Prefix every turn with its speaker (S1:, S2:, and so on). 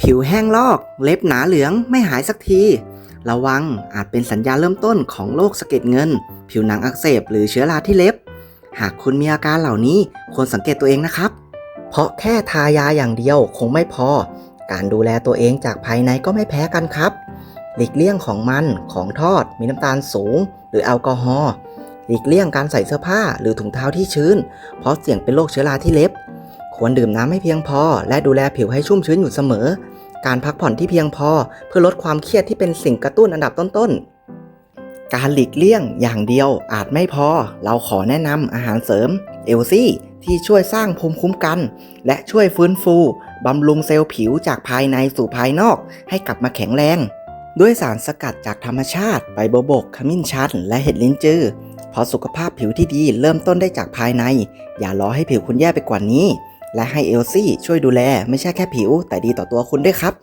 S1: ผิวแห้งลอก เล็บหนาเหลืองไม่หายสักที ระวังอาจเป็นสัญญาณเริ่มต้นของโรคสะเก็ดเงิน ผิวหนังอักเสบหรือเชื้อราที่เล็บ หากคุณมีอาการเหล่านี้ควรสังเกตตัวเองนะครับ เพราะแค่ทายาอย่างเดียวคงไม่พอ การดูแลตัวเองจากภายในก็ไม่แพ้กันครับ หลีกเลี่ยงของมันของทอด มีน้ำตาลสูง หรือแอลกอฮอล์หลีกเลี่ยงการใส่เสื้อผ้าหรือถุงเท้าที่ชื้น เพราะเสี่ยงเป็นโรคเชื้อราที่เล็บ ควรดื่มน้ำให้เพียงพอ และดูแลผิวให้ชุ่มชื้นอยู่เสมอ การพักผ่อนที่เพียงพอ เพื่อลดความเครียดที่เป็นสิ่งกระตุ้นอันดับต้นๆ การหลีกเลี่ยงอย่างเดียวอาจไม่พอ เราขอแนะนำอาหารเสริมเอลซี่ที่ช่วยสร้างภูมิคุ้มกัน และช่วยฟื้นฟูบำรุงเซลล์ผิวจากภายในสู่ภายนอก ให้กลับมาแข็งแรง ด้วยสารสกัดจากธรรมชาติใบโบบก ขมิ้นชัน และเห็ดลิ้นจือเพราะสุขภาพผิวที่ดีเริ่มต้นได้จากภายใน อย่ารอให้ผิวคุณแย่ไปกว่านี้ และให้เอลซี่ช่วยดูแลไม่ใช่แค่ผิว แต่ดีต่อตัวคุณด้วยครับ